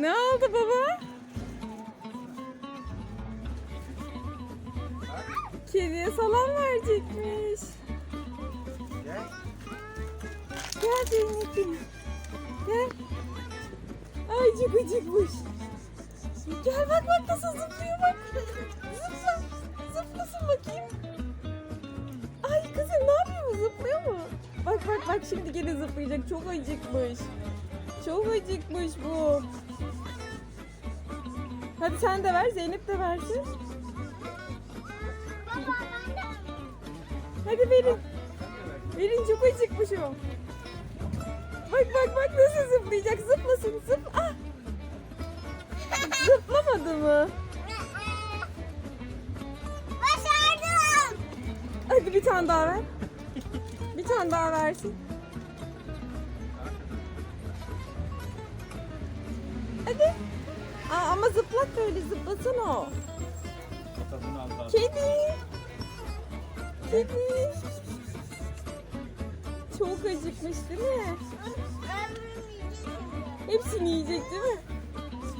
Ne oldu baba? Kediye salam verecekmiş. Gel. Gel Zeynep'im. Gel. Ay çok acıkmış. Gel bak bak nasıl zıplıyor bak. Zıpla. Zıplasın bakayım. Ay kızım ne yapıyor zıplıyor mu? Bak bak bak şimdi gene zıplayacak. Çok acıkmış. Çok acıkmış bu. Hadi sen de ver Zeynep de versin. Hadi verin. Verin çok acıkmış o. Bak bak bak nasıl zıplayacak. Zıplasın zıp. Ah. Zıplamadı mı? Başardım. Hadi bir tane daha ver. Bir tane daha versin. Ama zıplak böyle zıplasın o. Daha. Kedi. Kedi. Çok acıkmış değil mi? Hepsini yiyecek değil mi?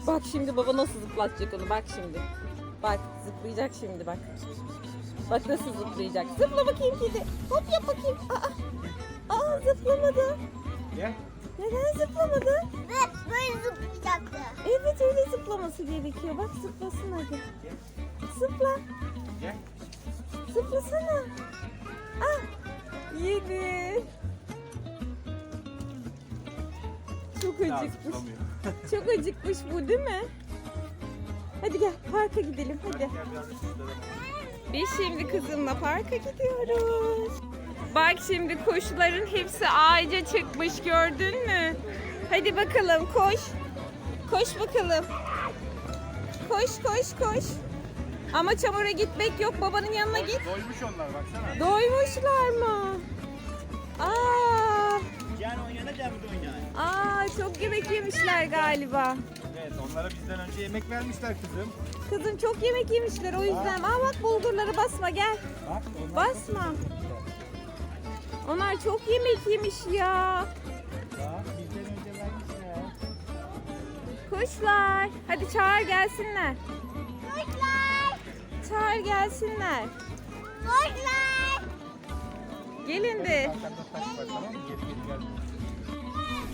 Bak şimdi baba nasıl zıplatacak onu bak şimdi. Bak zıplayacak şimdi bak. Bak nasıl zıplayacak. Zıpla bakayım kedi. Hop yap bakayım. Aa, aa zıplamadı. Gel. Neden zıplamadı? Ve böyle zıplayacaktı. Evet öyle zıplaması gerekiyor. Bak zıplasın hadi. Zıpla. Gel. Zıplasana. Ah yedi. Çok Daha acıkmış. zıplamıyor. Çok acıkmış bu değil mi? Hadi gel parka gidelim hadi. Gel biraz. Biz şimdi kızımla parka gidiyoruz. Bak şimdi koşuların hepsi ağaca çıkmış gördün mü? Hadi bakalım koş. Koş bakalım. Koş koş koş. Ama çamura gitmek yok babanın yanına git. Doymuş onlar baksana. Doymuşlar mı? Aa, Gel oynayana burada oynayın. aa çok yemek yemişler galiba. Evet onlara bizden önce yemek vermişler kızım. Kızım çok yemek yemişler o yüzden. Aa bak bulgurları basma gel. Bak Basma. Onlar çok yemek yemiş ya. Bak bizden önce vermişler. Kuşlar. Hadi çağır gelsinler. Kuşlar. Çağır gelsinler. Kuşlar. Gelin de.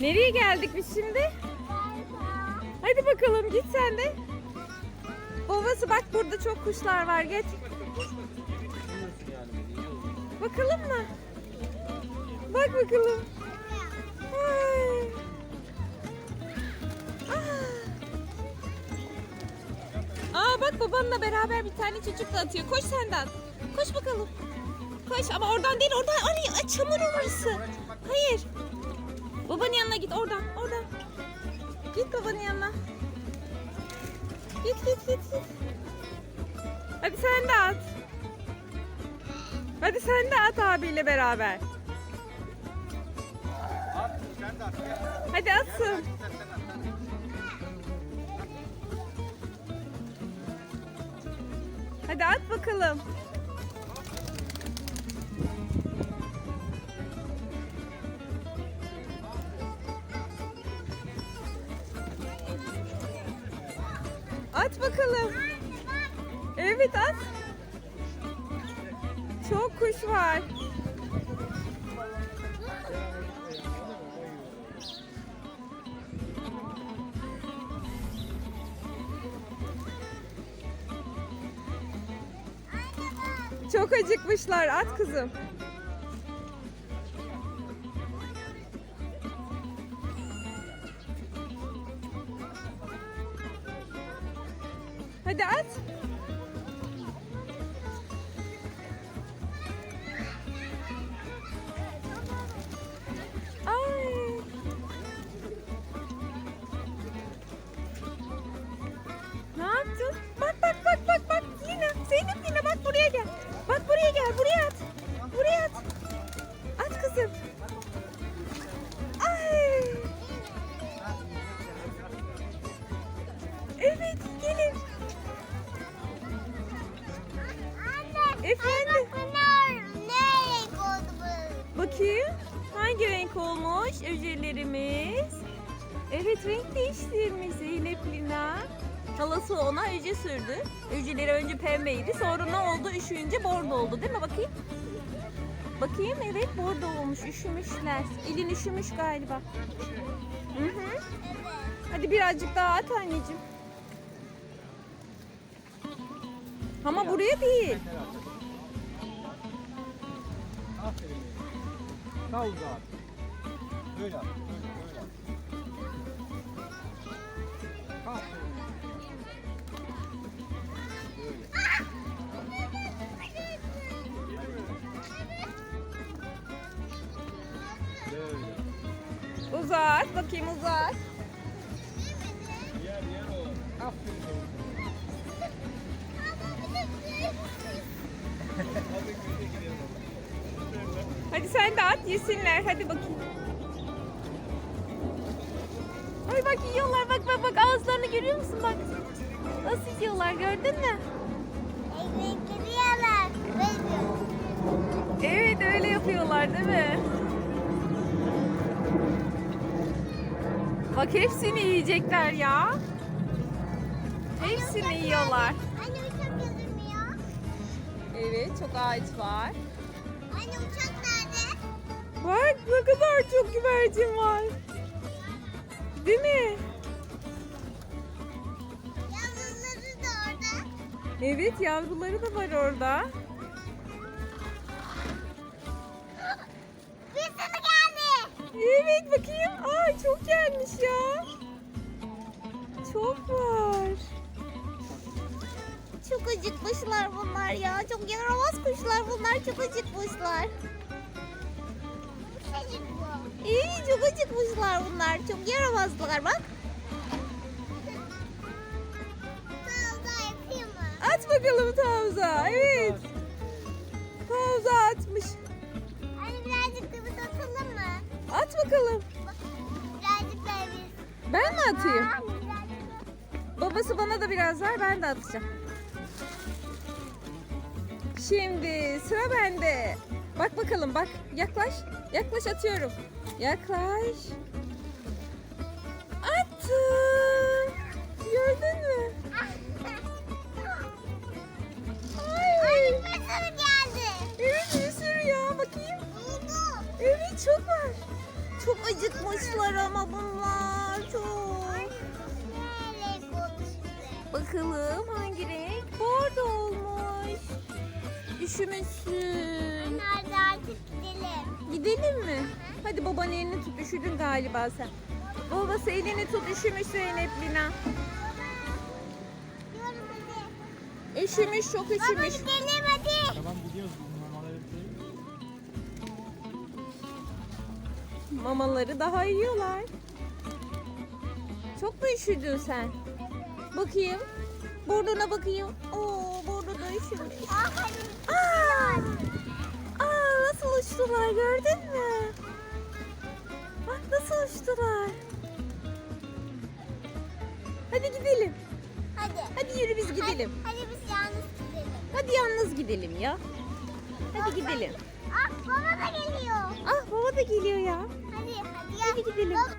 Nereye geldik biz şimdi? Hadi bakalım git sen de. Babası bak burada çok kuşlar var git. Bakalım mı? Bak bakalım. Aa. Bak babanla beraber bir tane çocuk da atıyor. Koş sen de at. Koş bakalım. Koş ama oradan değil oradan. Ay, ay çamur orası. Hayır. Babanın yanına git oradan oradan. Git babanın yanına. Git git git git. Hadi sen de at. Hadi sen de at abiyle beraber. Hadi atsın. Hadi at bakalım. At bakalım. Evet at. Çok kuş var. Çok acıkmışlar. At kızım. Bakayım. Hangi renk olmuş öjelerimiz? Evet renk değiştirmiş Zeynep Lina. Halası ona öce sürdü. Öceleri önce pembeydi. Sonra ne oldu? Üşüyünce bordo oldu değil mi? Bakayım. Bakayım evet bordo olmuş. Üşümüşler. Elin üşümüş galiba. Hı hı. Hadi birazcık daha at anneciğim. Ama buraya değil. Aferin. Sağ uzağa. Böyle at. Böyle, böyle at. Aferin. Böyle. Böyle. Uzat. Bakayım uzat. Sen de at yesinler. Hadi bakayım. Ay bak yiyorlar. Bak bak bak ağızlarını görüyor musun bak. Nasıl yiyorlar gördün mü? Evet öyle yapıyorlar değil mi? Bak hepsini yiyecekler ya. Hepsini yiyorlar. Anne uçak gözükmüyor. Evet çok ağaç var. Anne uçak? Bak ne kadar çok güvercin var. Değil mi? Yavruları da orada. Evet yavruları da var orada. Bir sürü geldi. Evet bakayım. Ay çok gelmiş ya. Çok var. Çok acıkmışlar bunlar ya. Çok yaramaz kuşlar bunlar. Çok acıkmışlar. İyi çok acıkmışlar bunlar. Çok yaramazlar bak. At bakalım Tavza. Evet. Tavza atmış. Anne birazcık da biz atalım mı? At bakalım. Birazcık da biz. Ben mi atayım? Babası bana da biraz ver ben de atacağım. Şimdi sıra bende. Bak bakalım bak yaklaş. Yaklaş atıyorum. Yaklaş. Attım. Gördün mü? Ay. Bir sürü geldi. Evet bir sürü ya bakayım. Evet çok var. Çok acıkmışlar ama bunlar çok. Bakalım hangi renk? Olmuş. Üşümüşsün. Hadi artık gidelim. Gidelim mi? Hadi babanın elini tut. Üşüdün galiba sen. Babası elini tut. Üşümüş Zeynep Lina. Diyorum hadi. Üşümüş çok Baba üşümüş. gidelim hadi. Tamam gidiyoruz. Mamaları bitirelim. Mamaları daha yiyorlar. Çok mu üşüdün sen? Bakayım. Burnuna bakayım. Oo Aferin. Aa! Aa nasıl uçtular gördün mü? Bak nasıl uçtular. Hadi gidelim. Hadi. Hadi yürü biz gidelim. Hadi, hadi biz yalnız gidelim. Hadi yalnız gidelim ya. Hadi gidelim. Ah baba da geliyor. Ah baba da geliyor ya. Hadi hadi. Hadi gidelim. Baba-